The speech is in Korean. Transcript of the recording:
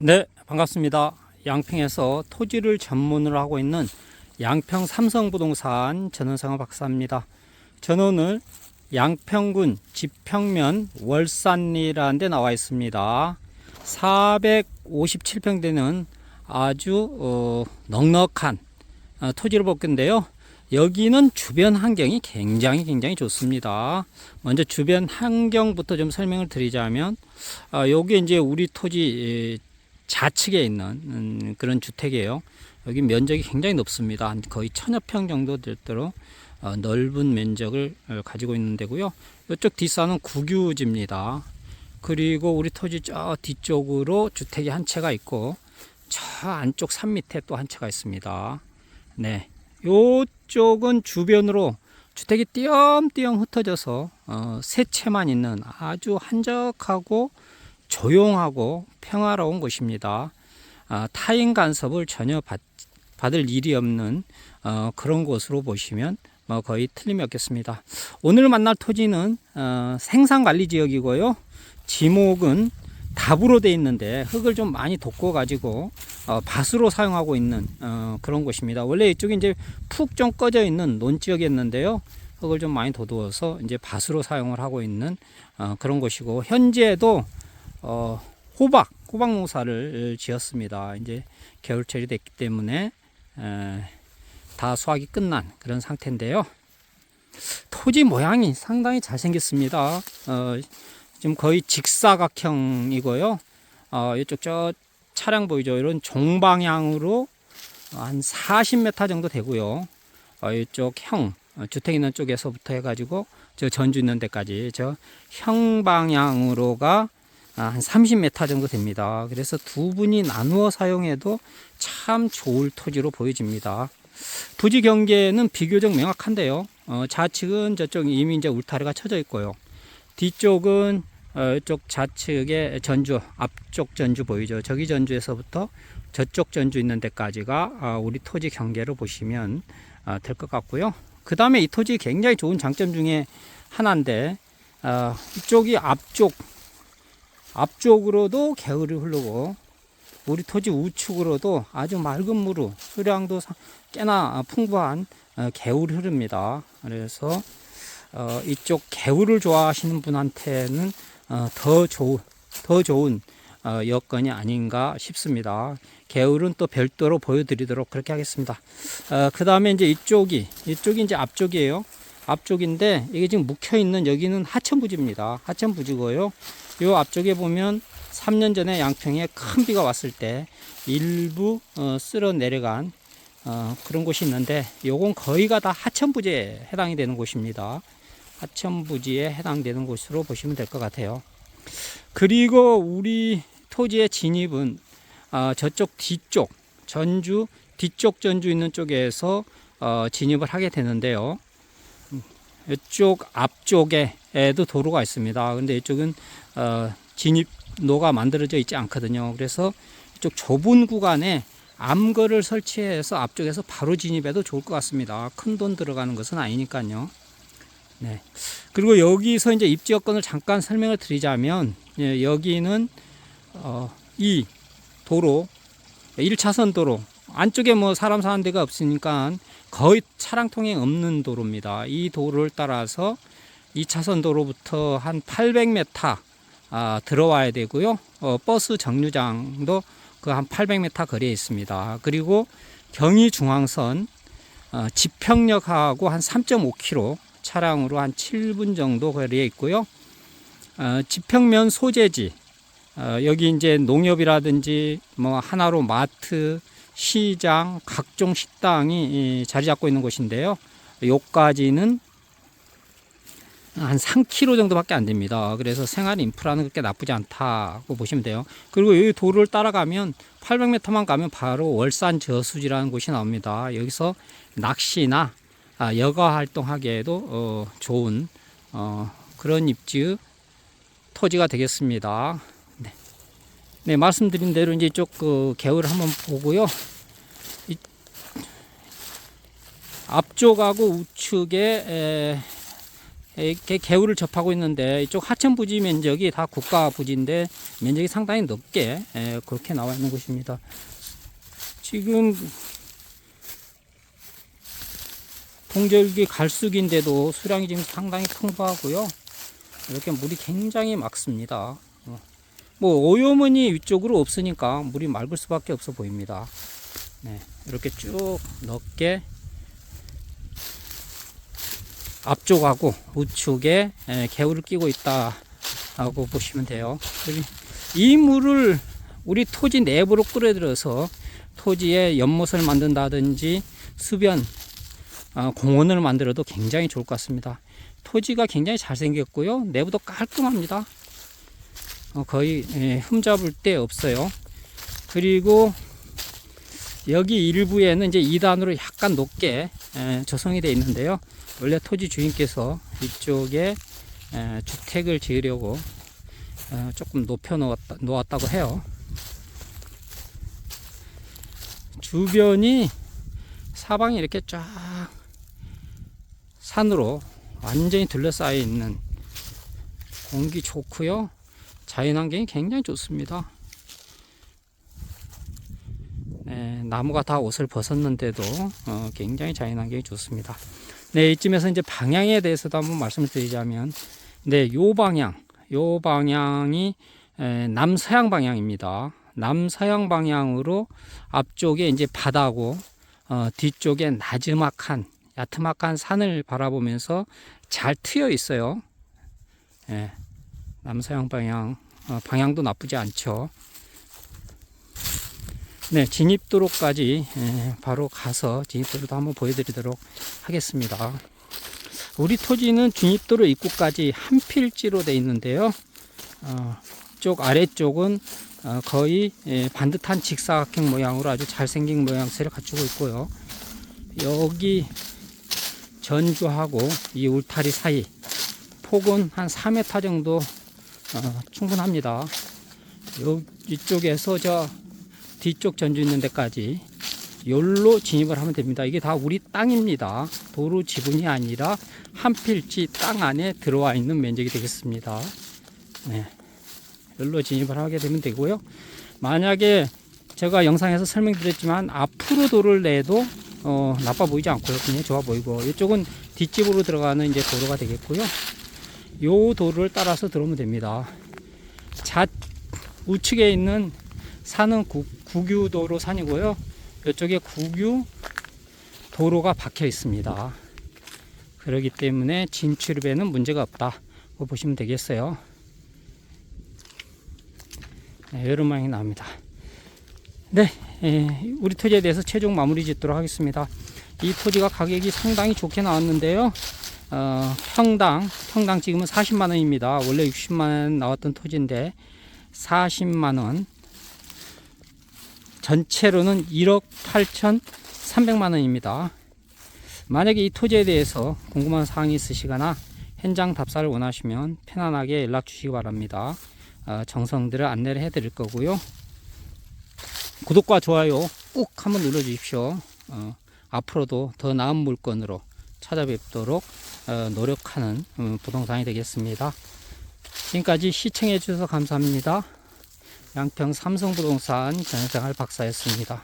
네, 반갑습니다. 양평에서 토지를 전문으로 하고 있는 양평 삼성부동산 전원상호 박사입니다. 저는 오늘 양평군 지평면 월산리라는 데 나와 있습니다. 457평 되는 아주 어, 넉넉한 어, 토지를 볼 건데요. 여기는 주변 환경이 굉장히 굉장히 좋습니다. 먼저 주변 환경부터 좀 설명을 드리자면 아, 여기 이제 우리 토지 에, 좌측에 있는 음, 그런 주택이에요. 여기 면적이 굉장히 높습니다. 한 거의 천여 평 정도 될 대로 어, 넓은 면적을 어, 가지고 있는 데고요. 이쪽 뒷산은 국유지입니다. 그리고 우리 토지 저 뒤쪽으로 주택이 한 채가 있고 저 안쪽 산 밑에 또 한 채가 있습니다. 네. 요쪽은 주변으로 주택이 띄엄띄엄 흩어져서 어, 세 채만 있는 아주 한적하고 조용하고 평화로운 곳입니다. 아, 타인 간섭을 전혀 받, 받을 일이 없는 어, 그런 곳으로 보시면 뭐 거의 틀림이 없겠습니다. 오늘 만날 토지는 어, 생산관리지역이고요. 지목은 답으로 돼 있는데 흙을 좀 많이 돋궈 가지고 어, 밭으로 사용하고 있는 어, 그런 곳입니다. 원래 이쪽이 이제 푹 좀 꺼져 있는 논지역이었는데요. 흙을 좀 많이 돋워서 이제 밭으로 사용을 하고 있는 어, 그런 곳이고 현재도 어, 호박 호박 농사를 지었습니다. 이제 겨울철이 됐기 때문에 에, 다 수확이 끝난 그런 상태인데요. 토지 모양이 상당히 잘 생겼습니다. 어, 지금 거의 직사각형이고요. 어, 이쪽 저 차량 보이죠? 이런 종방향으로 한 40m 정도 되고요. 어, 이쪽 형 어, 주택 있는 쪽에서부터 해가지고 저 전주 있는 데까지 저 형 방향으로가 아, 한 30m 정도 됩니다. 그래서 두 분이 나누어 사용해도 참 좋을 토지로 보여집니다. 부지 경계는 비교적 명확한데요. 어, 좌측은 저쪽 이미 이제 울타리가 쳐져 있고요. 뒤쪽은 어, 이쪽 좌측에 전주 앞쪽 전주 보이죠. 저기 전주에서부터 저쪽 전주 있는 데까지가 아, 우리 토지 경계로 보시면 아, 될것 같고요. 그 다음에 이 토지 굉장히 좋은 장점 중에 하나인데 아, 이쪽이 앞쪽 앞쪽으로도 개울이 흐르고 우리 토지 우측으로도 아주 맑은 물로 수량도 사- 꽤나 풍부한 어, 개울이 흐릅니다. 그래서 어, 이쪽 개울을 좋아하시는 분한테는 어, 더 좋은 더 좋은 어, 여건이 아닌가 싶습니다. 개울은 또 별도로 보여드리도록 그렇게 하겠습니다. 어, 그 다음에 이제 이쪽이 이쪽이 이제 앞쪽이에요. 앞쪽인데 이게 지금 묵혀 있는 여기는 하천 부지입니다. 하천 부지고요. 요 앞쪽에 보면 3년 전에 양평에 큰 비가 왔을 때 일부 어, 쓸어 내려간 어, 그런 곳이 있는데 요건 거의가 다 하천부지에 해당이 되는 곳입니다. 하천부지에 해당되는 곳으로 보시면 될 것 같아요. 그리고 우리 토지의 진입은 어, 저쪽 뒤쪽 전주 뒤쪽 전주 있는 쪽에서 어, 진입을 하게 되는데요. 음, 이쪽 앞쪽에 도 도로가 있습니다. 근데 이쪽은 어, 진입로가 만들어져 있지 않거든요. 그래서 이쪽 좁은 구간에 암거를 설치해서 앞쪽에서 바로 진입해도 좋을 것 같습니다. 큰 돈 들어가는 것은 아니니까요. 네. 그리고 여기서 이제 입지 여건을 잠깐 설명을 드리자면 예, 여기는 어, 이 도로 1차선 도로 안쪽에 뭐 사람 사는 데가 없으니까 거의 차량 통행 없는 도로입니다. 이 도로를 따라서 2차선 도로부터 한 800m 아, 들어와야 되고요. 어, 버스 정류장도 그 한 800m 거리에 있습니다. 그리고 경의 중앙선 어, 지평역하고 한 3.5km 차량으로 한 7분 정도 거리에 있고요. 어, 지평면 소재지 어, 여기 이제 농협이라든지 뭐 하나로 마트, 시장, 각종 식당이 이, 자리 잡고 있는 곳인데요. 요까지는 한 3km 정도밖에 안 됩니다. 그래서 생활 인프라는 그렇게 나쁘지 않다고 보시면 돼요. 그리고 이 도로를 따라가면 800m만 가면 바로 월산 저수지라는 곳이 나옵니다. 여기서 낚시나 아, 여가 활동하기에도 어, 좋은 어, 그런 입지 토지가 되겠습니다. 네. 네, 말씀드린 대로 이제 이쪽 그 개울을 한번 보고요. 이, 앞쪽하고 우측에 에, 이렇게 개울을 접하고 있는데 이쪽 하천 부지 면적이 다 국가 부지인데 면적이 상당히 넓게 예, 그렇게 나와 있는 곳입니다. 지금 동절기 갈수기인데도 수량이 지금 상당히 풍부하고요. 이렇게 물이 굉장히 맑습니다. 어. 뭐 오염원이 위쪽으로 없으니까 물이 맑을 수밖에 없어 보입니다. 네, 이렇게 쭉 넓게 앞쪽하고 우측에 에, 개울을 끼고 있다라고 보시면 돼요. 이 물을 우리 토지 내부로 끌어들여서 토지에 연못을 만든다든지 수변 어, 공원을 만들어도 굉장히 좋을 것 같습니다. 토지가 굉장히 잘생겼고요. 내부도 깔끔합니다. 어, 거의 예, 흠잡을 데 없어요. 그리고 여기 일부에는 이제 2단으로 약간 높게 에, 조성이 되어 있는데요. 원래 토지 주인께서 이쪽에 에, 주택을 지으려고 어, 조금 높여 놓았다, 놓았다고 해요. 주변이 사방이 이렇게 쫙 산으로 완전히 둘러싸여 있는 공기 좋고요. 자연환경이 굉장히 좋습니다. 네, 나무가 다 옷을 벗었는데도 어, 굉장히 자연환경이 좋습니다. 네, 이쯤에서 이제 방향에 대해서도 한번 말씀을 드리자면, 네, 요 방향, 요 방향이 에, 남서양 방향입니다. 남서양 방향으로 앞쪽에 이제 바다고 어, 뒤쪽에 나지막한 야트막한 산을 바라보면서 잘 트여 있어요. 예, 남서양 방향 어, 방향도 나쁘지 않죠. 네, 진입도로까지 예, 바로 가서 진입도로도 한번 보여드리도록 하겠습니다. 우리 토지는 진입도로 입구까지 한 필지로 되어 있는데요. 어, 쪽 아래쪽은 어, 거의 예, 반듯한 직사각형 모양으로 아주 잘생긴 모양새를 갖추고 있고요. 여기 전주하고 이 울타리 사이 폭은 한 4m 정도 어, 충분합니다. 요 이쪽에서 저 뒤쪽 전주 있는 데까지 열로 진입을 하면 됩니다. 이게 다 우리 땅입니다. 도로 지분이 아니라 한 필지 땅 안에 들어와 있는 면적이 되겠습니다. 네. 열로 진입을 하게 되면 되고요. 만약에 제가 영상에서 설명드렸지만 앞으로 도를 내도 어, 나빠 보이지 않고요. 그냥 좋아 보이고 이쪽은 뒷집으로 들어가는 이제 도로가 되겠고요. 요 도를 따라서 들어오면 됩니다. 좌 우측에 있는 산은 구, 국유도로 산이고요. 이쪽에 국유 도로가 박혀 있습니다. 그렇기 때문에 진출입에는 문제가 없다고 보시면 되겠어요. 네, 이런 모양이 나옵니다. 네, 예, 우리 토지에 대해서 최종 마무리 짓도록 하겠습니다. 이 토지가 가격이 상당히 좋게 나왔는데요. 어, 평당, 평당 지금은 40만원입니다. 원래 60만원 나왔던 토지인데 40만원. 전체로는 1억 8,300만 원입니다. 만약에 이 토지에 대해서 궁금한 사항이 있으시거나 현장 답사를 원하시면 편안하게 연락 주시기 바랍니다. 어, 정성들을 안내를 해 드릴 거고요. 구독과 좋아요 꾹 한번 눌러 주십시오. 어, 앞으로도 더 나은 물건으로 찾아뵙도록 어, 노력하는 음, 부동산이 되겠습니다. 지금까지 시청해 주셔서 감사합니다. 양평 삼성부동산 전생활 박사였습니다.